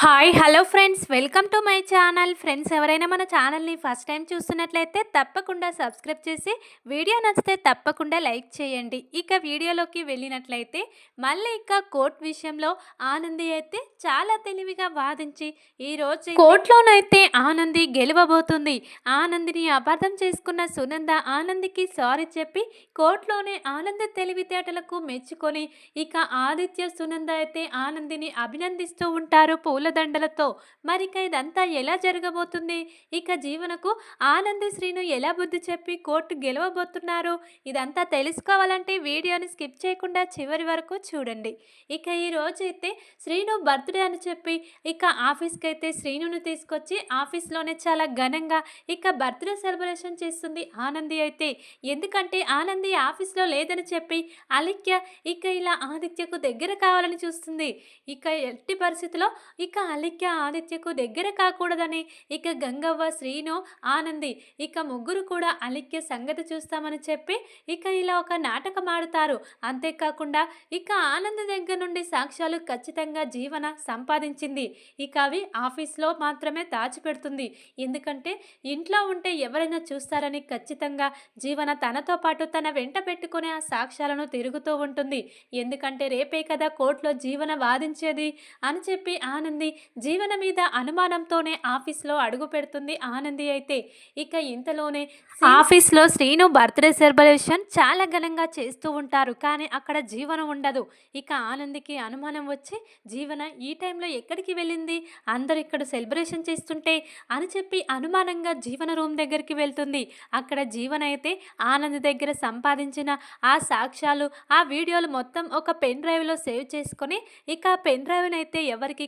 Hi hello friends. Welcome to my channel. Friends ఎవరైనా మన ఛానల్ని ఫస్ట్ టైం చూస్తున్నట్లయితే తప్పకుండా సబ్స్క్రైబ్ చేసి వీడియో నచ్చితే తప్పకుండా లైక్ చేయండి. ఇక వీడియోలోకి వెళ్ళినట్లయితే మళ్ళీ ఇక కోర్ట్ విషయంలో ఆనంది అయితే చాలా తెలివిగా వాదించి ఈరోజు కోర్టులోనైతే ఆనంది గెలవబోతుంది. ఆనందిని అపార్థం చేసుకున్న సునంద ఆనందికి సారీ చెప్పి కోర్టులోనే ఆనంద తెలివితేటలకు మెచ్చుకొని ఇక ఆదిత్య సునంద అయితే ఆనందిని అభినందిస్తూ ఉంటారు. పూలదండలతో మరిక ఇదంతా ఎలా జరగబోతుంది? ఇక జీవనకు ఆనంది శ్రీను ఎలా బుద్ధి చెప్పి కోర్టు గెలవబోతున్నారు ఇదంతా తెలుసుకోవాలంటే వీడియోని స్కిప్ చేయకుండా చివరి వరకు చూడండి. ఇక ఈ రోజు అయితే శ్రీను బర్త్డే అని చెప్పి ఇక ఆఫీస్కి అయితే శ్రీనుని తీసుకొచ్చి ఆఫీస్లోనే చాలా ఘనంగా ఇక బర్త్డే సెలబ్రేషన్ చేస్తుంది ఆనంది అయితే. ఎందుకంటే ఆనంది ఆఫీస్లో లేదని చెప్పి అలిక్య ఇక ఇలా ఆదిత్యకు దగ్గర కావాలని చూస్తుంది. ఇక ఎట్టి పరిస్థితిలో ఇక ఇక అలిక్య ఆదిత్యకు దగ్గర కాకూడదని ఇక గంగవ్వ శ్రీను ఆనంది ఇక ముగ్గురు కూడా అలిక్య సంగతి చూస్తామని చెప్పి ఇక ఇలా ఒక నాటకం ఆడుతారు. అంతేకాకుండా ఇక ఆనంద్ దగ్గర నుండి సాక్ష్యాలు ఖచ్చితంగా జీవన సంపాదించింది. ఇక అవి ఆఫీస్లో మాత్రమే దాచిపెడుతుంది. ఎందుకంటే ఇంట్లో ఉంటే ఎవరైనా చూస్తారని ఖచ్చితంగా జీవన తనతో పాటు తన వెంట పెట్టుకునే ఆ సాక్ష్యాలను తిరుగుతూ ఉంటుంది. ఎందుకంటే రేపే కదా కోర్టులో జీవన వాదించేది అని చెప్పి ఆనంది జీవన మీద అనుమానంతోనే ఆఫీస్లో అడుగు పెడుతుంది ఆనంది అయితే. ఇక ఇంతలోనే ఆఫీస్లో శ్రీను బర్త్డే సెలబ్రేషన్ చాలా ఘనంగా చేస్తూ ఉంటారు. కానీ అక్కడ జీవన ఉండదు. ఇక ఆనందికి అనుమానం వచ్చి జీవన ఈ టైంలో ఎక్కడికి వెళ్ళింది? అందరు ఇక్కడ సెలబ్రేషన్ చేస్తుంటే అని చెప్పి అనుమానంగా జీవన రూమ్ దగ్గరికి వెళ్తుంది. అక్కడ జీవన అయితే ఆనంద్ దగ్గర సంపాదించిన ఆ సాక్ష్యాలు ఆ వీడియోలు మొత్తం ఒక పెన్ డ్రైవ్లో సేవ్ చేసుకొని ఇక పెన్ డ్రైవ్ అయితే ఎవరికి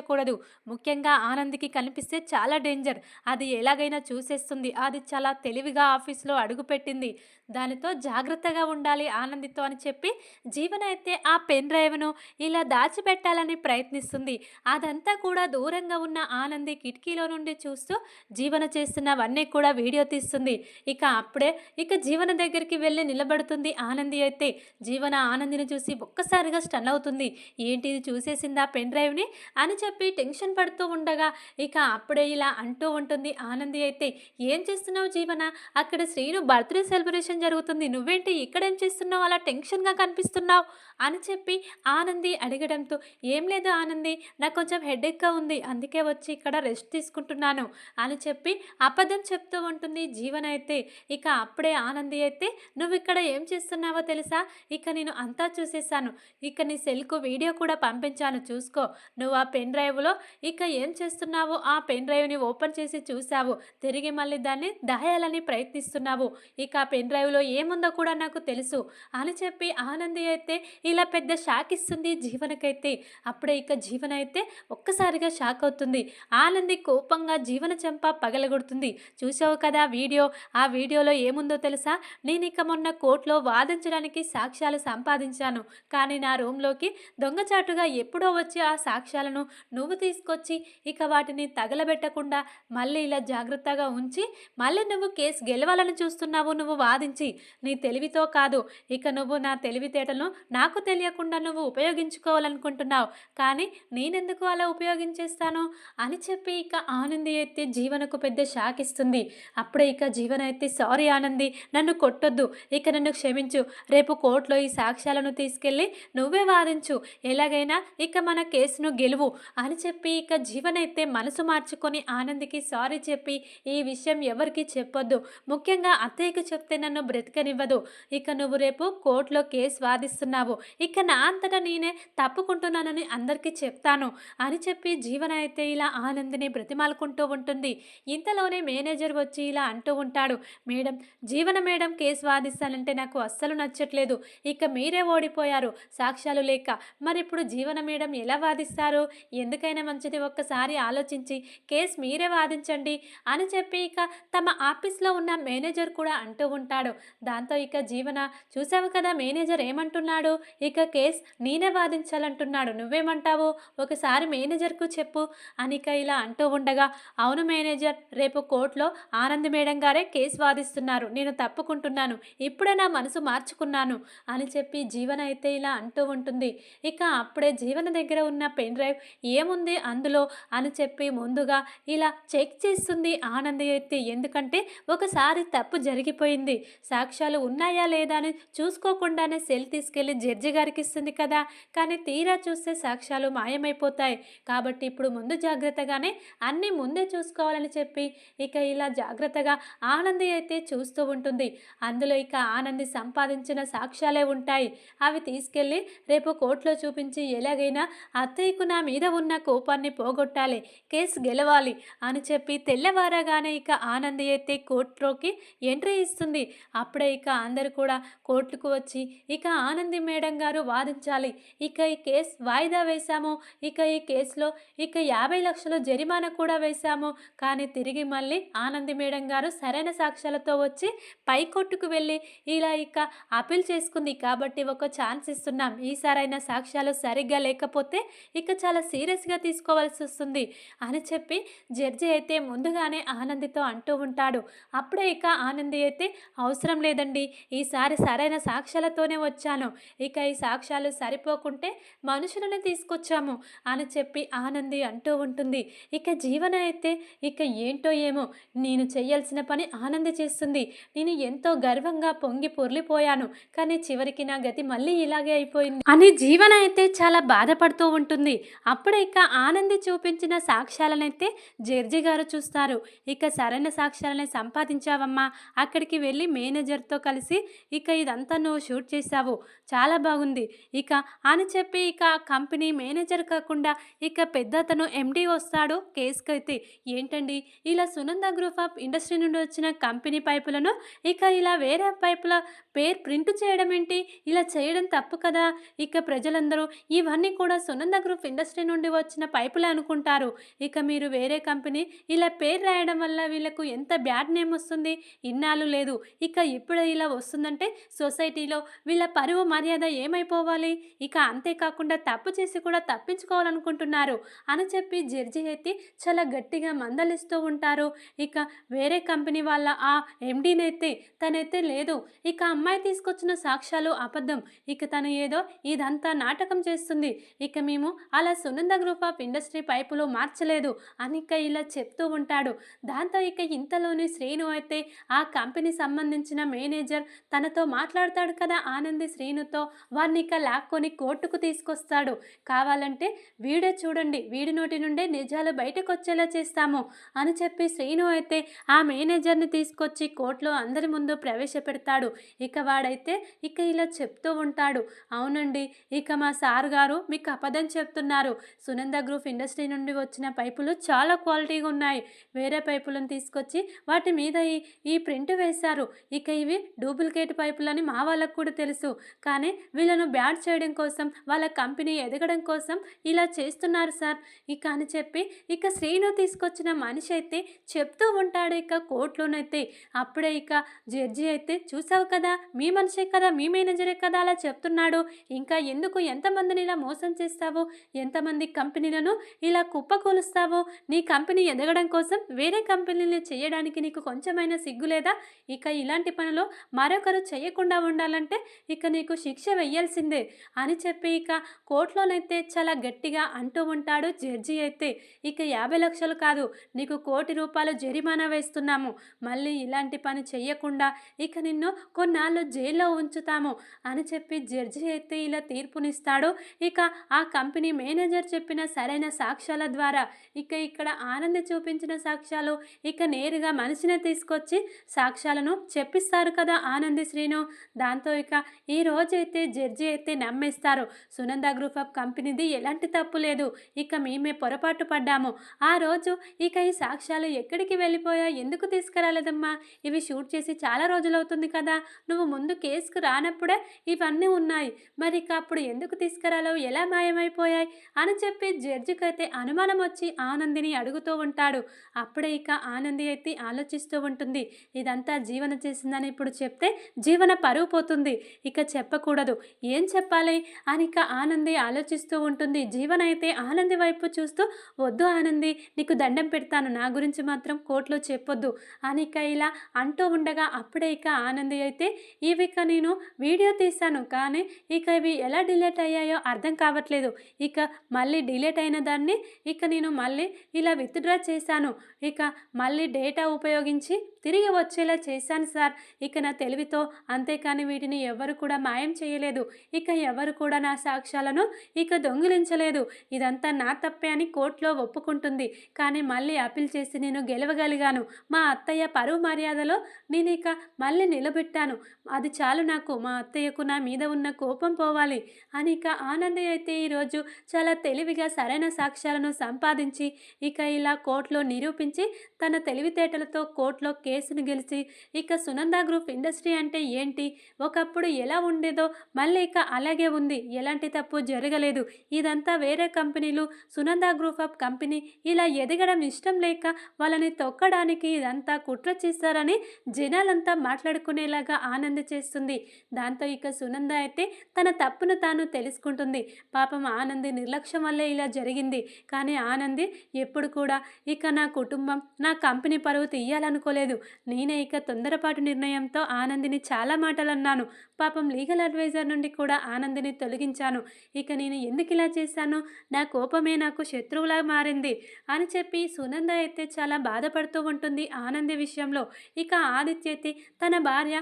కనిపించకూడదు ముఖ్యంగా ఆనంద్కి కనిపిస్తే చాలా డేంజర్. అది ఎలాగైనా చూసేస్తుంది. అది చాలా తెలివిగా ఆఫీస్లో అడుగుపెట్టింది. దానితో జాగ్రత్తగా ఉండాలి ఆనందితో అని చెప్పి జీవన అయితే ఆ పెన్ డ్రైవ్ను ఇలా దాచిపెట్టాలని ప్రయత్నిస్తుంది. అదంతా కూడా దూరంగా ఉన్న ఆనంది కిటికీలో నుండి చూస్తూ జీవన చేస్తున్నవన్నీ కూడా వీడియో తీస్తుంది. ఇక అప్పుడే ఇక జీవన దగ్గరికి వెళ్ళి నిలబడుతుంది ఆనంది అయితే. జీవన ఆనందిని చూసి ఒక్కసారిగా స్టన్ అవుతుంది. ఏంటి ఇది చూసేసిందా పెన్ డ్రైవ్ని? అని చెప్పి టెన్షన్ పడుతూ ఉండగా ఇక అప్పుడే ఇలా అంటూ ఉంటుంది ఆనంది అయితే. ఏం చేస్తున్నావు జీవన? అక్కడ శ్రీను బర్త్డే సెలబ్రేషన్ జరుగుతుంది. నువ్వేంటి ఇక్కడేం చేస్తున్నావు? అలా టెన్షన్గా కనిపిస్తున్నావు? అని చెప్పి ఆనంది అడగడంతో ఏం లేదు ఆనంది నాకు కొంచెం హెడేక్గా ఉంది. అందుకే వచ్చి ఇక్కడ రెస్ట్ తీసుకుంటున్నాను. అని చెప్పి అబద్ధం చెప్తూ ఉంటుంది జీవన్ అయితే. ఇక అప్పుడే ఆనంది అయితే నువ్వు ఇక్కడ ఏం చేస్తున్నావో తెలుసా? ఇక నేను అంతా చూసేసాను ఇక నీ సెల్కు వీడియో కూడా పంపించాను. చూసుకో. నువ్వు ఆ పెన్ డ్రైవ్లో ఇక ఏం చేస్తున్నావో ఆ పెన్ డ్రైవ్ని ఓపెన్ చేసి చూసావు తిరిగి మళ్ళీ దాన్ని దాయాలని ప్రయత్నిస్తున్నావు. ఇక ఆ పెన్ చదువులో ఏముందో కూడా నాకు తెలుసు. అని చెప్పి ఆనంది అయితే ఇలా పెద్ద షాక్ ఇస్తుంది జీవనకైతే. అప్పుడే ఇక జీవన అయితే ఒక్కసారిగా షాక్ అవుతుంది. ఆనంది కోపంగా జీవన చెంప పగలగొడుతుంది. చూసావు కదా వీడియో? ఆ వీడియోలో ఏముందో తెలుసా? నేను ఇక మొన్న కోర్టులో వాదించడానికి సాక్ష్యాలు సంపాదించాను. కానీ నా రూమ్లోకి దొంగచాటుగా ఎప్పుడో వచ్చి ఆ సాక్ష్యాలను నువ్వు తీసుకొచ్చి ఇక వాటిని తగలబెట్టకుండా మళ్ళీ ఇలా జాగ్రత్తగా ఉంచి మళ్ళీ నువ్వు కేసు గెలవాలని చూస్తున్నావు నువ్వు వాదించి నీ తెలివితో కాదు ఇక నువ్వు నా తెలివితేటలను నాకు తెలియకుండా నువ్వు ఉపయోగించుకోవాలనుకుంటున్నావు. కానీ నేనెందుకు అలా ఉపయోగించేస్తాను? అని చెప్పి ఇక ఆనంది అయితే జీవనకు పెద్ద షాక్ ఇస్తుంది. అప్పుడే ఇక జీవన అయితే సారీ ఆనంది నన్ను కొట్టొద్దు. ఇక నన్ను క్షమించు. రేపు కోర్టులో ఈ సాక్ష్యాలను తీసుకెళ్ళి నువ్వే వాదించు. ఎలాగైనా ఇక మన కేసును గెలువు. అని చెప్పి ఇక జీవన అయితే మనసు మార్చుకొని ఆనందికి సారీ చెప్పి ఈ విషయం ఎవరికి చెప్పొద్దు. ముఖ్యంగా అత్తయ్యకు చెప్తే నన్ను బ్రతకనివ్వదు. ఇక నువ్వు రేపు కోర్టులో కేసు వాదిస్తున్నావు ఇక నా అంతటా నేనే తప్పుకుంటున్నానని అందరికీ చెప్తాను అని చెప్పి జీవన అయితే ఇలా ఆనందిని బ్రతిమాలుకుంటూ ఉంటుంది. ఇంతలోనే మేనేజర్ వచ్చి ఇలా అంటూ ఉంటాడు. మేడం జీవన మేడం కేసు వాదిస్తానంటే నాకు అస్సలు నచ్చట్లేదు. ఇక మీరే ఓడిపోయారు. సాక్ష్యాలు లేక మరి ఇప్పుడు జీవన మేడం ఎలా వాదిస్తారు? ఎందుకైనా మంచిది ఒక్కసారి ఆలోచించి కేసు మీరే వాదించండి అని చెప్పి ఇక తమ ఆఫీస్లో ఉన్న మేనేజర్ కూడా అంటూ ఉంటాడు. దాంతో ఇక జీవన చూసావు కదా మేనేజర్ ఏమంటున్నాడు? ఇక కేస్ నేనే వాదించాలంటున్నాడు. నువ్వేమంటావు? ఒకసారి మేనేజర్కు చెప్పు అనిక ఇలా అంటూ ఉండగా అవును మేనేజర్ రేపు కోర్టులో ఆనంద్ మేడం గారే కేసు వాదిస్తున్నారు. నేను తప్పుకుంటున్నాను. ఇప్పుడే నా మనసు మార్చుకున్నాను అని చెప్పి జీవన అయితే ఇలా అంటూ ఉంటుంది. ఇక అప్పుడే జీవన దగ్గర ఉన్న పెన్ డ్రైవ్ ఏముంది అందులో అని చెప్పి ముందుగా ఇలా చెక్ చేస్తుంది ఆనంద్ అయితే. ఎందుకంటే ఒకసారి తప్పు జరిగిపోయింది. సాక్ష్యాలు ఉన్నాయా లేదా అని చూసుకోకుండానే సెల్ తీసుకెళ్ళి జడ్జి గారికి ఇస్తుంది కదా. కానీ తీరా చూస్తే సాక్ష్యాలు మాయమైపోతాయి. కాబట్టి ఇప్పుడు ముందు జాగ్రత్తగానే అన్నీ ముందే చూసుకోవాలని చెప్పి ఇక ఇలా జాగ్రత్తగా ఆనంది అయితే చూస్తూ ఉంటుంది. అందులో ఇక ఆనంది సంపాదించిన సాక్ష్యాలే ఉంటాయి. అవి తీసుకెళ్ళి రేపు కోర్టులో చూపించి ఎలాగైనా అత్తయ్యకు నా మీద ఉన్న కోపాన్ని పోగొట్టాలి కేసు గెలవాలి అని చెప్పి తెల్లవారగానే ఇక ఆనంది అయితే కోర్టులోకి ఎంట్రీ ఇస్తుంది. అప్పుడే ఇక అందరు కూడా కోర్టుకు వచ్చి ఇక ఆనంది మేడం గారు వాదించాలి. ఇక ఈ కేసు వాయిదా వేశాము. ఇక ఈ కేసులో ఇక యాభై లక్షలు జరిమానా కూడా వేశాము. కానీ తిరిగి మళ్ళీ ఆనంది మేడం గారు సరైన సాక్ష్యాలతో వచ్చి పైకోర్టుకు వెళ్ళి ఇలా ఇక అప్పీల్ చేసుకుంది. కాబట్టి ఒక ఛాన్స్ ఇస్తున్నాం. ఈసారైనా సాక్ష్యాలు సరిగ్గా లేకపోతే ఇక చాలా సీరియస్గా తీసుకోవాల్సి వస్తుంది అని చెప్పి జడ్జి అయితే ముందుగానే ఆనందితో అంటూ ఉంటాడు. అప్పుడే ఇక ఆనంది అయితే హౌస్ అవసరం లేదండి. ఈసారి సరైన సాక్ష్యాలతోనే వచ్చాను. ఇక ఈ సాక్ష్యాలు సరిపోకుంటే మనుషులను తీసుకొచ్చాము అని చెప్పి ఆనంది అంటూ ఉంటుంది. ఇక జీవన అయితే ఇక ఏంటో ఏమో. నేను చేయాల్సిన పని ఆనంది చేస్తుంది. నేను ఎంతో గర్వంగా పొంగి పొర్లిపోయాను. కానీ చివరికి నా గతి మళ్ళీ ఇలాగే అయిపోయింది. అని జీవన అయితే చాలా బాధపడుతూ ఉంటుంది. అప్పుడే ఇక ఆనంది చూపించిన సాక్ష్యాలనైతే జడ్జి గారు చూస్తారు. ఇక సరైన సాక్ష్యాలని సంపాదించావమ్మా. అక్కడికి వెళ్ళి మే మేనేజర్తో కలిసి ఇక ఇదంతా నువ్వు షూట్ చేశావు చాలా బాగుంది. ఇక అని చెప్పి ఇక కంపెనీ మేనేజర్ కాకుండా ఇక పెద్ద అతను ఎండి వస్తాడు కేసుకి అయితే ఏంటండి? ఇలా సునంద గ్రూప్ ఆఫ్ ఇండస్ట్రీ నుండి వచ్చిన కంపెనీ పైపులను ఇక ఇలా వేరే పైపుల పేరు ప్రింట్ చేయడం ఏంటి? ఇలా చేయడం తప్పు కదా. ఇక ప్రజలందరూ ఇవన్నీ కూడా సునంద గ్రూప్ ఇండస్ట్రీ నుండి వచ్చిన పైపులే అనుకుంటారు. ఇక మీరు వేరే కంపెనీ ఇలా పేరు రాయడం వల్ల వీళ్ళకు ఎంత బ్యాడ్ నేమ్ వస్తుంది? ఇన్నాళ్ళు లేదు. ఇక ఇప్పుడు ఇలా వస్తుందంటే సొసైటీలో వీళ్ళ పరువు మర్యాద ఏమైపోవాలి? ఇక అంతేకాకుండా తప్పు చేసి కూడా తప్పించుకోవాలనుకుంటున్నారు అని చెప్పి జడ్జి ఎత్తి చాలా గట్టిగా మందలిస్తూ ఉంటారు. ఇక వేరే కంపెనీ వాళ్ళ ఆ ఎండీనైతే తనైతే లేదు. ఇక అమ్మాయి తీసుకొచ్చిన సాక్ష్యాలు అబద్ధం. ఇక తను ఏదో ఇదంతా నాటకం చేస్తుంది. ఇక మేము అలా సునంద గ్రూప్ ఆఫ్ ఇండస్ట్రీ పైపులు మార్చలేదు అని ఇక ఇలా చెప్తూ ఉంటాడు. దాంతో ఇక ఇంతలోనే శ్రీను అయితే ఆ కంపెనీ సంబంధించి సంబంధించిన మేనేజర్ తనతో మాట్లాడతాడు కదా ఆనంది శ్రీనుతో. వారిని ఇక లాక్కొని కోర్టుకు తీసుకొస్తాడు. కావాలంటే వీడే చూడండి. వీడి నోటి నుండే నిజాలు బయటకు వచ్చేలా చేస్తాము అని చెప్పి శ్రీను అయితే ఆ మేనేజర్ని తీసుకొచ్చి కోర్టులో అందరి ముందు ప్రవేశపెడతాడు. ఇక వాడైతే ఇక ఇలా చెప్తూ ఉంటాడు. అవునండి ఇక మా సార్ గారు మీకు అపదం చెప్తున్నారు. సునంద గ్రూప్ ఇండస్ట్రీ నుండి వచ్చిన పైపులు చాలా క్వాలిటీగా ఉన్నాయి. వేరే పైపులను తీసుకొచ్చి వాటి మీద ఈ ఈ ప్రింట్ వేశారు. ఇక ఇవి డూప్లికేట్ పైపులని మా వాళ్ళకు కూడా తెలుసు. కానీ వీళ్ళను బ్యాడ్ చేయడం కోసం వాళ్ళ కంపెనీ ఎదగడం కోసం ఇలా చేస్తున్నారు సార్. ఇక అని చెప్పి ఇక శ్రీను తీసుకొచ్చిన మనిషి అయితే చెప్తూ ఉంటాడు ఇక కోర్టులోనైతే. అప్పుడే ఇక జడ్జి అయితే చూసావు కదా మీ మనిషే కదా మీ మేనేజరే కదా అలా చెప్తున్నాడు. ఇంకా ఎందుకు ఎంతమందిని ఇలా మోసం చేస్తావు? ఎంతమంది కంపెనీలను ఇలా కుప్పకూలుస్తావు నీ కంపెనీ ఎదగడం కోసం వేరే కంపెనీలు చేయడానికి నీకు కొంచెమైనా సిగ్గు లేదా? ఇక ఇలాంటి పనులు మరొకరు చేయకుండా ఉండాలంటే ఇక నీకు శిక్ష వెయ్యాల్సిందే అని చెప్పి ఇక కోర్టులోనైతే చాలా గట్టిగా అంటూ ఉంటాడు జడ్జి అయితే. ఇక యాభై లక్షలు కాదు నీకు కోటి రూపాయలు జరిమానా వేస్తున్నాము. మళ్ళీ ఇలాంటి పని చెయ్యకుండా ఇక నిన్ను కొన్నాళ్ళు జైల్లో ఉంచుతాము అని చెప్పి జడ్జి అయితే ఇలా తీర్పునిస్తాడు. ఇక ఆ కంపెనీ మేనేజర్ చెప్పిన సరైన సాక్ష్యాల ద్వారా ఇక ఇక్కడ ఆనంది చూపించిన సాక్ష్యాలు ఇక నేరుగా మనిషిని తీసుకొచ్చి సాక్ష్యాలను చెప్పి చెప్పిస్తారు కదా ఆనంది శ్రీను. దాంతో ఇక ఈ రోజైతే జడ్జి అయితే నమ్మేస్తారు. సునంద గ్రూప్ ఆఫ్ కంపెనీది ఎలాంటి తప్పు లేదు. ఇక మేమే పొరపాటు పడ్డాము. ఆ రోజు ఇక ఈ సాక్ష్యాలు ఎక్కడికి వెళ్ళిపోయా? ఎందుకు తీసుకురాలేదమ్మా? ఇవి షూట్ చేసి చాలా రోజులవుతుంది కదా. నువ్వు ముందు కేసుకు రానప్పుడే ఇవన్నీ ఉన్నాయి. మరి ఇక అప్పుడు ఎందుకు తీసుకురాలో ఎలా మాయమైపోయాయి? అని చెప్పి జడ్జికి అయితే అనుమానం వచ్చి ఆనందిని అడుగుతూ ఉంటాడు. అప్పుడే ఇక ఆనంది అయితే ఆలోచిస్తూ ఉంటుంది. ఇదంతా జీవన చేసిందని ఇప్పుడు చెప్తే జీవన పరువు పోతుంది. ఇక చెప్పకూడదు. ఏం చెప్పాలి? అని ఇక ఆనంది ఆలోచిస్తూ ఉంటుంది. జీవన అయితే ఆనంది వైపు చూస్తూ వద్దు ఆనంది నీకు దండం పెడతాను. నా గురించి మాత్రం కోర్టులో చెప్పొద్దు. అని ఇక ఇలా అంటూ ఉండగా అప్పుడే ఇక ఆనంది అయితే ఇవి ఇక నేను వీడియో తీశాను. కానీ ఇక ఇవి ఎలా డిలీట్ అయ్యాయో అర్థం కావట్లేదు. ఇక మళ్ళీ డిలీట్ అయిన దాన్ని ఇక నేను మళ్ళీ ఇలా విత్డ్రా చేశాను. ఇక మళ్ళీ డేటా ఉపయోగించి తిరిగి వచ్చేలా చేశాను సార్. సార్ ఇక నా తెలివితో అంతేకాని వీటిని ఎవరు కూడా మాయం చేయలేదు. ఇక ఎవరు కూడా నా సాక్ష్యాలను ఇక దొంగిలించలేదు. ఇదంతా నా తప్పే అని కోర్టులో ఒప్పుకుంటుంది. కానీ మళ్ళీ అప్పీల్ చేసి నేను గెలవగలిగాను. మా అత్తయ్య పరువు మర్యాదలో నేను ఇక మళ్ళీ నిలబెట్టాను. అది చాలు నాకు. మా అత్తయ్యకు నా మీద ఉన్న కోపం పోవాలి. అని ఇక ఆనందయ్య అయితే ఈరోజు చాలా తెలివిగా సరైన సాక్ష్యాలను సంపాదించి ఇక ఇలా కోర్టులో నిరూపించి తన తెలివితేటలతో కోర్టులో కేసును గెలిచి ఇక ఆనంద గ్రూప్ ఇండస్ట్రీ అంటే ఏంటి? ఒకప్పుడు ఎలా ఉండేదో మళ్ళీ ఇక అలాగే ఉంది. ఎలాంటి తప్పు జరగలేదు. ఇదంతా వేరే కంపెనీలు సునంద గ్రూప్ ఆఫ్ కంపెనీ ఇలా ఎదగడం ఇష్టం లేక వాళ్ళని తొక్కడానికి ఇదంతా కుట్ర చేస్తారని జనాలంతా మాట్లాడుకునేలాగా ఆనంద చేస్తుంది. దాంతో ఇక సునంద అయితే తన తప్పును తాను తెలుసుకుంటుంది. పాపం ఆనంది నిర్లక్ష్యం వల్లే ఇలా జరిగింది. కానీ ఆనంది ఎప్పుడు కూడా ఇక నా కుటుంబం నా కంపెనీ పరువు తీయాలనుకోలేదు. నేనే ఇక తొందరపాటు నిర్ణయంతో ఆనందిని చాలా మాటలు అన్నాను పాపం లీగల్ అడ్వైజర్ నుండి కూడా ఆనందిని తొలగించాను. ఇక నేను ఎందుకు ఇలా చేశాను? నా కోపమే నాకు శత్రువులా మారింది అని చెప్పి సునంద అయితే చాలా బాధపడుతూ ఉంటుంది ఆనంది విషయంలో. ఇక ఆదిత్య అయితే తన భార్య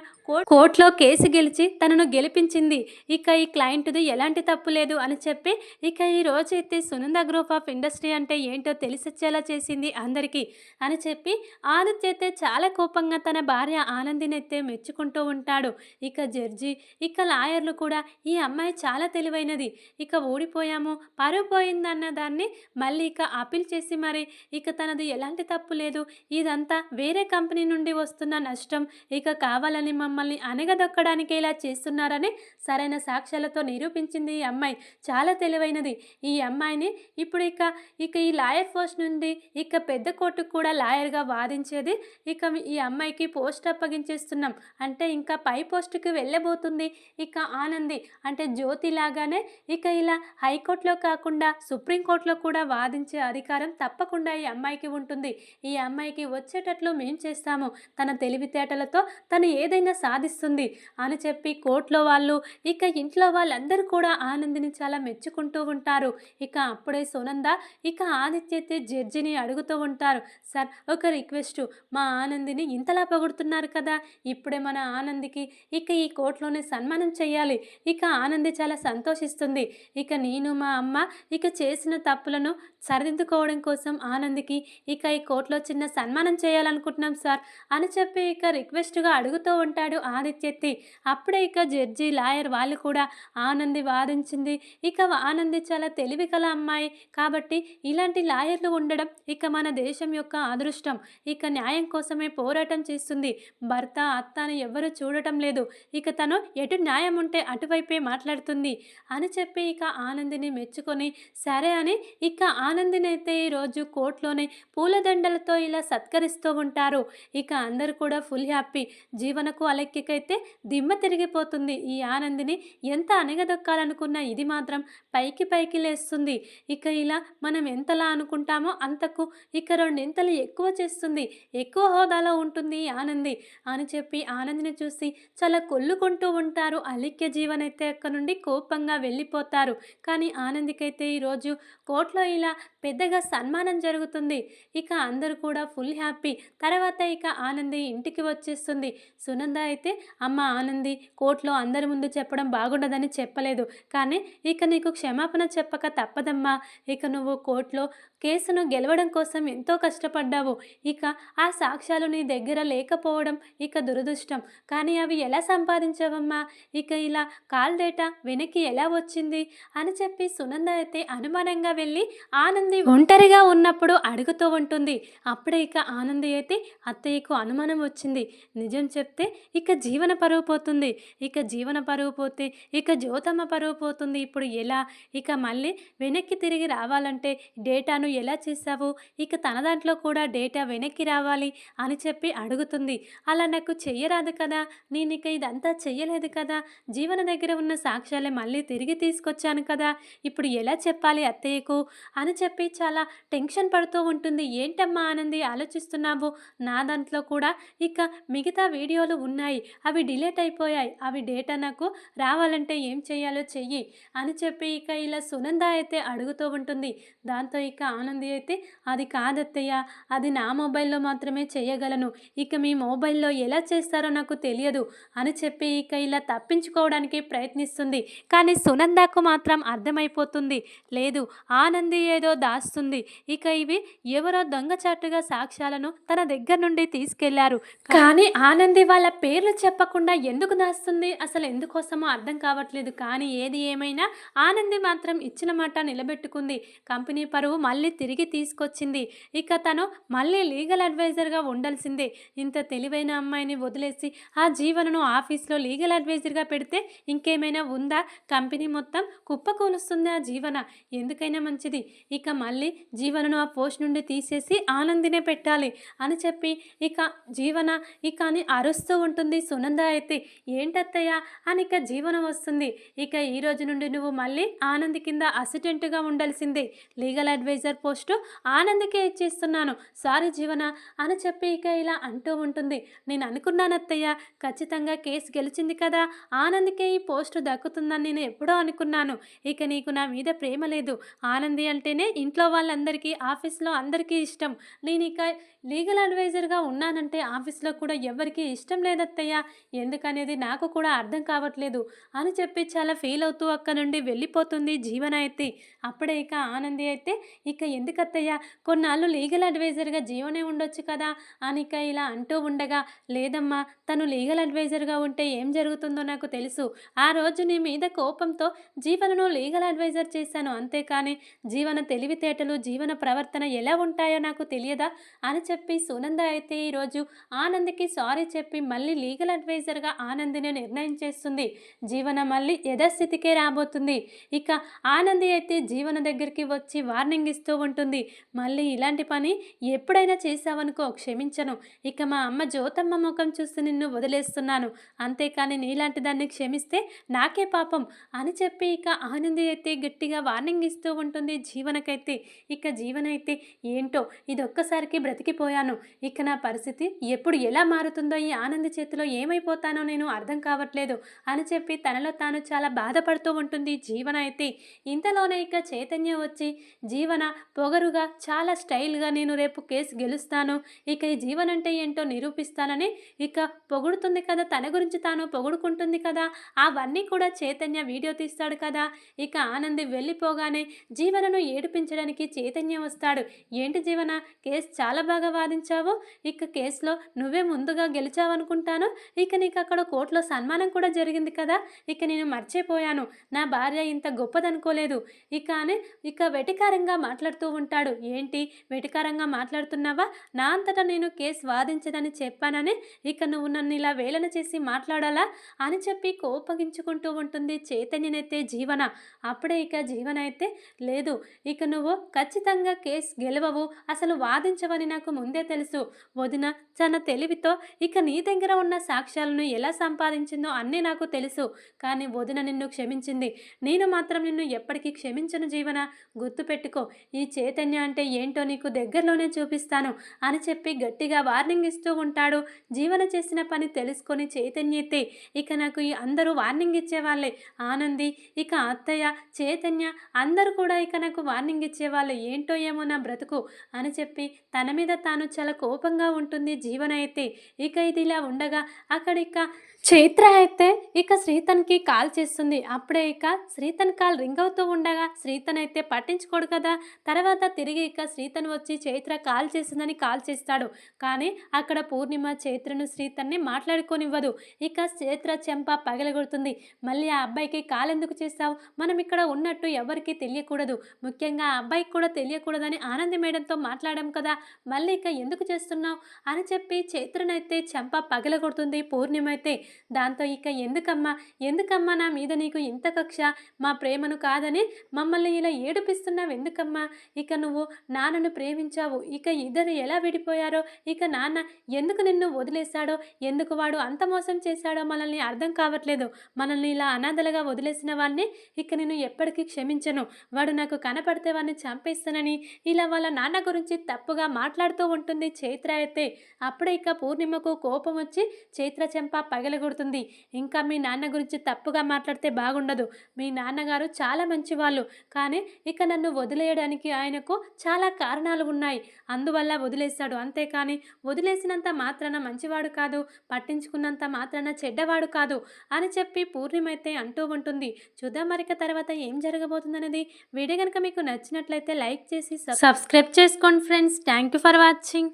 కోర్టులో కేసు గెలిచి తనను గెలిపించింది. ఇక ఈ క్లయింట్ది ఎలాంటి తప్పు లేదు అని చెప్పి ఇక ఈ రోజు అయితే సునంద గ్రూప్ ఆఫ్ ఇండస్ట్రీ అంటే ఏంటో తెలిసొచ్చేలా చేసింది అందరికీ అని చెప్పి ఆదిత్య అయితే చాలా కోపంగా తన భార్య ఆనందినైతే మెచ్చుకుంటూ ఉంటాడు. ఇక జడ్జి ఇక లాయర్లు కూడా ఈ అమ్మాయి చాలా తెలివైనది. ఇక ఓడిపోయాము పరువు పోయిందన్న దాన్ని మళ్ళీ ఇక అప్పీల్ చేసి మరి ఇక తనది ఎలాంటి తప్పు లేదు. ఇదంతా వేరే కంపెనీ నుండి వస్తున్న నష్టం. ఇక కావాలని మమ్మల్ని అనగదొక్కడానికి ఇలా చేస్తున్నారని సరైన సాక్ష్యాలతో నిరూపించింది ఈ అమ్మాయి. చాలా తెలివైనది. ఈ అమ్మాయిని ఇప్పుడు ఇక ఇక ఈ లాయర్ పోస్ట్ నుండి ఇక పెద్ద కోర్టుకు కూడా లాయర్గా వాదించేది ఇక ఈ అమ్మాయికి పోస్ట్ అప్పగించి చేస్తున్నాం. అంటే ఇంకా పై పోస్టుకి వెళ్ళబోతుంది ఇక ఆనంది. అంటే జ్యోతి లాగానే ఇక ఇలా హైకోర్టులో కాకుండా సుప్రీంకోర్టులో కూడా వాదించే అధికారం తప్పకుండా ఈ అమ్మాయికి ఉంటుంది. ఈ అమ్మాయికి వచ్చేటట్లు మేం చేస్తాము. తన తెలివితేటలతో తను ఏదైనా సాధిస్తుంది అని చెప్పి కోర్టులో వాళ్ళు ఇక ఇంట్లో వాళ్ళందరూ కూడా ఆనందిని చాలా మెచ్చుకుంటూ ఉంటారు. ఇక అప్పుడే సునంద ఇక ఆదిత్య జడ్జిని అడుగుతూ ఉంటారు. సార్ ఒక రిక్వెస్ట్. మా ఆనందిని ఇంతలా పొగుడుతున్నారు కదా ఇప్పుడే మన ఆనందికి ఇక ఈ కోర్టులోనే సన్మానం చేయాలి. ఇక ఆనంది చాలా సంతోషిస్తుంది. ఇక నేను మా అమ్మ ఇక చేసిన తప్పులను సరిదిద్దుకోవడం కోసం ఆనందికి ఇక ఈ కోర్టులో చిన్న సన్మానం చేయాలనుకుంటున్నాం సార్ అని చెప్పి ఇక రిక్వెస్ట్గా అడుగుతూ ఉంటాడు ఆదిత్యత్తి. అప్పుడే ఇక జడ్జి లాయర్ వాళ్ళు కూడా ఆనంది వాదించింది. ఇక ఆనంది చాలా తెలివి కల అమ్మాయి కాబట్టి ఇలాంటి లాయర్లు ఉండడం ఇక మన దేశం యొక్క అదృష్టం. ఇక న్యాయం కోసమే పోరాటం చేస్తుంది. భర్త అత్త అని ఎవ్వరూ చూడటం లేదు. ఇక తను ఎటు న్యాయం ఉంటే అటువైపే మాట్లాడుతుంది. అని చెప్పి ఇక ఆనందిని మెచ్చుకొని సరే అని ఇక ఆనందిని అయితే ఈరోజు కోర్టులోనే పూలదండలతో ఇలా సత్కరిస్తూ ఉంటారు. ఇక అందరు కూడా ఫుల్ హ్యాపీ. జీవనకు అలెక్కికైతే దిమ్మ తిరిగిపోతుంది. ఈ ఆనందిని ఎంత అణగదొక్కాలనుకున్న ఇది మాత్రం పైకి పైకి లేస్తుంది. ఇక ఇలా మనం ఎంతలా అనుకుంటామో అంతకు ఇక రెండింతలు ఎక్కువ చేస్తుంది. ఎక్కువ హోదాలో ఉంటుంది ఆనంది. అని చెప్పి ఆనందిని చూసి చాలా కొల్లుకుంటూ ఉంటారు. అలిక్య జీవనైతే అక్కడ నుండి కోపంగా వెళ్ళిపోతారు. కానీ ఆనందికైతే ఈరోజు కోర్టులో ఇలా పెద్దగా సన్మానం జరుగుతుంది. ఇక అందరూ కూడా ఫుల్ హ్యాపీ. తర్వాత ఇక ఆనంది ఇంటికి వచ్చేస్తుంది. సునంద అయితే అమ్మ ఆనంది కోర్టులో అందరి ముందు చెప్పడం బాగుండదని చెప్పలేదు. కానీ ఇక నీకు క్షమాపణ చెప్పక తప్పదమ్మా. ఇక నువ్వు కోర్టులో కేసును గెలవడం కోసం ఎంతో కష్టపడ్డావు. ఇక ఆ సాక్ష్యాలు నీ దగ్గర లేకపోవడం ఇక దురదృష్టం. కానీ అవి ఎలా సంపాదించవమ్మా? ఇక ఇలా కాల్ డేటా వెనక్కి ఎలా వచ్చింది? అని చెప్పి సునంద అయితే అనుమానంగా వెళ్ళి ఆనంది ఒంటరిగా ఉన్నప్పుడు అడుగుతూ ఉంటుంది. అప్పుడే ఇక ఆనంది అయితే అత్తయ్యకు అనుమానం వచ్చింది. నిజం చెప్తే ఇక జీవన పరువు పోతుంది. ఇక జీవన పరువు పోతే ఇక జ్యోతమ్మ పరువు పోతుంది. ఇప్పుడు ఎలా? ఇక మళ్ళీ వెనక్కి తిరిగి రావాలంటే డేటాను ఎలా చేసావు ఇక తన దాంట్లో కూడా డేటా వెనక్కి రావాలి అని చెప్పి అడుగుతుంది. అలా నాకు చెయ్యరాదు కదా. నేను ఇక ఇదంతా చెయ్యలేదు కదా. జీవన దగ్గర ఉన్న సాక్ష్యాలే మళ్ళీ తిరిగి తీసుకొచ్చాను కదా. ఇప్పుడు ఎలా చెప్పాలి అత్తయ్యకు? అని చెప్పి చాలా టెన్షన్ పడుతూ ఉంటుంది. ఏంటమ్మా ఆనంది ఆలోచిస్తున్నావు? నా దాంట్లో కూడా ఇక మిగతా వీడియోలు ఉన్నాయి. అవి డిలీట్ అయిపోయాయి. అవి డేటా నాకు రావాలంటే ఏం చేయాలో చెయ్యి అని చెప్పి ఇక ఇలా సునంద అయితే అయితే అడుగుతూ ఉంటుంది. దాంతో ఇక ఆనంది అయితే అది కాదత్తయ్య. అది నా మొబైల్లో మాత్రమే చేయగలను ఇక మీ మొబైల్లో ఎలా చేస్తారో నాకు తెలియదు అని చెప్పి ఇక ఇలా తప్పించుకోవడానికి ప్రయత్నిస్తుంది. కానీ సునందాకు మాత్రం అర్థమైపోతుంది. లేదు ఆనంది ఏదో దాస్తుంది. ఇక ఇవి ఎవరో దొంగచాటుగా సాక్ష్యాలను తన దగ్గర నుండి తీసుకెళ్ళారు. కానీ ఆనంది వాళ్ళ పేర్లు చెప్పకుండా ఎందుకు దాస్తుంది? అసలు ఎందుకోసమో అర్థం కావట్లేదు. కానీ ఏది ఏమైనా ఆనంది మాత్రం ఇచ్చిన మాట నిలబెట్టుకుంది. కంపెనీ పరువు మళ్ళీ తిరిగి తీసుకొచ్చింది. ఇక తను మళ్ళీ లీగల్ అడ్వైజర్గా ఉండాల్సిందే. ఇంత తెలివైన అమ్మాయిని వదిలేసి ఆ జీవనను ఆఫీస్లో లీగల్ అడ్వైజర్గా పెడితే ఇంకేమైనా ఉందా? కంపెనీ మొత్తం కుప్పకూలుస్తుంది ఆ జీవన. ఎందుకైనా మంచిది. ఇక మళ్ళీ జీవనను ఆ పోస్ట్ నుండి తీసేసి ఆనందినే పెట్టాలి అని చెప్పి ఇక జీవన ఇక అని అరుస్తూ ఉంటుంది సునంద అయితే. ఏంటత్తయ్య? అని ఇక జీవనం వస్తుంది. ఇక ఈ రోజు నుండి నువ్వు మళ్ళీ ఆనంద్ కింద అసిస్టెంట్గా ఉండాల్సిందే. లీగల్ అడ్వైజర్ పోస్టు ఆనంద్కే ఇచ్చేస్తున్నాను. సారీ జీవన అని చెప్పి ఇక ఇలా అంటూ ఉంటుంది. నేను అనుకున్నాను అత్తయ్య ఖచ్చితంగా కేసు గెలిచింది కదా. ఆనంద్కే ఈ పోస్టు దక్కుతుందని నేను ఎప్పుడో అనుకున్నాను. ఇక నీకు నా మీద ప్రేమ లేదు. ఆనంది అంటేనే ఇంట్లో వాళ్ళందరికీ ఆఫీస్లో అందరికీ ఇష్టం. నేను ఇక లీగల్ అడ్వైజర్గా ఉన్నానంటే ఆఫీస్లో కూడా ఎవరికీ ఇష్టం లేదత్తయ్య. ఎందుకనేది నాకు కూడా అర్థం కావట్లేదు అని చెప్పి చాలా ఫీల్ అవుతూ అక్క నుండి వెళ్ళిపోతుంది జీవన అయితే అప్పుడే ఇక ఆనంది అయితే ఇక ఎందుకత్తయ్య? కొన్నాళ్ళు లీగల్ అడ్వైజర్గా జీవనే ఉండొచ్చు కదా అని ఇక ఇలా అంటూ ఉండగా లేదమ్మా తను లీగల్ అడ్వైజర్గా ఉంటే ఏం జరుగుతుందో నాకు తెలుసు. ఆ రోజు నీ మీద కోపంతో జీవనను లీగల్ అడ్వైజర్ చేశాను. అంతేకాని జీవన తెలివితేటలు జీవన ప్రవర్తన ఎలా ఉంటాయో నాకు తెలియదా? అని చెప్పి చెప్పి సునంద అయితే ఈరోజు ఆనంద్కి సారీ చెప్పి మళ్ళీ లీగల్ అడ్వైజర్గా ఆనందిని నిర్ణయం చేస్తుంది. జీవన మళ్ళీ యథాస్థితికే రాబోతుంది. ఇక ఆనంది అయితే జీవన దగ్గరికి వచ్చి వార్నింగ్ ఇస్తూ ఉంటుంది. మళ్ళీ ఇలాంటి పని ఎప్పుడైనా చేశావనుకో క్షమించను. ఇక మా అమ్మ జ్యోతమ్మ ముఖం చూసి నిన్ను వదిలేస్తున్నాను. అంతేకాని నీలాంటి దాన్ని క్షమిస్తే నాకే పాపం అని చెప్పి ఇక ఆనంది అయితే గట్టిగా వార్నింగ్ ఇస్తూ ఉంటుంది జీవనకైతే. ఇక జీవన అయితే ఏంటో ఇది ఒక్కసారికి బ్రతికి మునిగిపోయాను ఇక నా పరిస్థితి ఎప్పుడు ఎలా మారుతుందో ఈ ఆనంది చేతిలో ఏమైపోతానో నేను అర్థం కావట్లేదు అని చెప్పి తనలో తాను చాలా బాధపడుతూ ఉంటుంది జీవన అయితే. ఇంతలోనే ఇక చైతన్య వచ్చి జీవన పొగరుగా చాలా స్టైల్గా నేను రేపు కేసు గెలుస్తాను. ఇక ఈ జీవన అంటే ఏంటో నిరూపిస్తానని ఇక పొగుడుతుంది కదా తన గురించి తాను పొగుడుకుంటుంది కదా అవన్నీ కూడా చైతన్య వీడియో తీస్తాడు కదా. ఇక ఆనంది వెళ్ళిపోగానే జీవనను ఏడిపించడానికి చైతన్య వస్తాడు. ఏంటి జీవన కేసు చాలా బాగా వాదించావు? ఇక కేసులో నువ్వే ముందుగా గెలిచావనుకుంటాను. ఇక నీకు అక్కడ కోర్టులో సన్మానం కూడా జరిగింది కదా? ఇక నేను మర్చిపోయాను. నా భార్య ఇంత గొప్పదనుకోలేదు. ఇక అని ఇక వెటికారంగా మాట్లాడుతూ ఉంటాడు. ఏంటి? వెటికారంగా మాట్లాడుతున్నావా? నా అంతటా నేను కేసు వాదించదని చెప్పానని ఇక నువ్వు నన్ను ఇలా వేలన చేసి మాట్లాడాలా? అని చెప్పి కోపగించుకుంటూ ఉంటుంది చైతన్యనైతే జీవన. అప్పుడే ఇక జీవన అయితే లేదు. ఇక నువ్వు ఖచ్చితంగా కేసు గెలవవు. అసలు వాదించవని నాకు ముందే తెలుసు. వదిన తన తెలివితో ఇక నీ దగ్గర ఉన్న సాక్ష్యాలను ఎలా సంపాదించిందో అన్నీ నాకు తెలుసు. కానీ వదిన నిన్ను క్షమించింది. నేను మాత్రం నిన్ను ఎప్పటికీ క్షమించను జీవన? గుర్తుపెట్టుకో ఈ చైతన్య అంటే ఏంటో నీకు దగ్గరలోనే చూపిస్తాను అని చెప్పి గట్టిగా వార్నింగ్ ఇస్తూ ఉంటాడు. జీవన చేసిన పని తెలుసుకొని చైతన్యతే ఇక నాకు ఈ అందరూ వార్నింగ్ ఇచ్చేవాళ్ళే. ఆనంది ఇక అత్తయ్య చైతన్య అందరూ కూడా ఇక నాకు వార్నింగ్ ఇచ్చేవాళ్ళు. ఏంటో ఏమో నా బ్రతుకు అని చెప్పి తన మీద తాను చాలా కోపంగా ఉంటుంది జీవన అయితే. ఇక ఇది ఇలా ఉండగా అక్కడిక చైత్ర అయితే ఇక శ్రీతన్కి కాల్ చేస్తుంది. అప్పుడే ఇక శ్రీతన్ కాల్ రింగ్ అవుతూ ఉండగా శ్రీతన్ అయితే పట్టించుకోడు కదా. తర్వాత తిరిగి ఇక శ్రీతన్ వచ్చి చైత్ర కాల్ చేసిందని కాల్ చేస్తాడు. కానీ అక్కడ పూర్ణిమ చైత్రను శ్రీతన్ని మాట్లాడుకోనివ్వదు. ఇక చైత్ర చెంప పగలగొడుతుంది. మళ్ళీ ఆ అబ్బాయికి కాల్ ఎందుకు చేస్తావు? మనం ఇక్కడ ఉన్నట్టు ఎవరికి తెలియకూడదు. ముఖ్యంగా ఆ అబ్బాయికి కూడా తెలియకూడదని ఆనంది మేడంతో మాట్లాడాం కదా. మళ్ళీ ఇక ఎందుకు చేస్తున్నావు? అని చెప్పి చైత్రనైతే చెంప పగలగొడుతుంది పూర్ణిమ అయితే. దాంతో ఇక ఎందుకమ్మా? ఎందుకమ్మా నా మీద నీకు ఇంత కక్ష? మా ప్రేమను కాదని మమ్మల్ని ఇలా ఏడిపిస్తున్నావు ఎందుకమ్మా? ఇక నువ్వు నాన్నను ప్రేమించావు. ఇక ఇద్దరు ఎలా విడిపోయారో? ఇక నాన్న ఎందుకు నిన్ను వదిలేశాడో? ఎందుకు వాడు అంత మోసం చేశాడో మనల్ని అర్థం కావట్లేదు. మనల్ని ఇలా అనాథలుగా వదిలేసిన వాడిని ఇక నేను ఎప్పటికీ క్షమించను. వాడు నాకు కనపడితే వాడిని చంపేస్తానని ఇలా వాళ్ళ నాన్న గురించి తప్పుగా మాట్లాడుతూ ఉంటుంది చైత్ర అయితే అప్పుడే ఇక పూర్ణిమకు కోపం వచ్చి చైత్ర చెంప చెడగొడుతుంది. ఇంకా మీ నాన్న గురించి తప్పుగా మాట్లాడితే బాగుండదు. మీ నాన్నగారు చాలా మంచివాళ్ళు. కానీ ఇక నన్ను వదిలేయడానికి ఆయనకు చాలా కారణాలు ఉన్నాయి. అందువల్ల వదిలేశాడు. అంతేకాని వదిలేసినంత మాత్రాన మంచివాడు కాదు. పట్టించుకున్నంత మాత్రాన చెడ్డవాడు కాదు అని చెప్పి పూర్ణిమైతే అంటూ ఉంటుంది. చూద్దాం మరిక తర్వాత ఏం జరగబోతుందనేది. వీడియో కనుక మీకు నచ్చినట్లయితే లైక్ చేసి సబ్స్క్రైబ్ చేసుకోండి friends. Thank you for watching.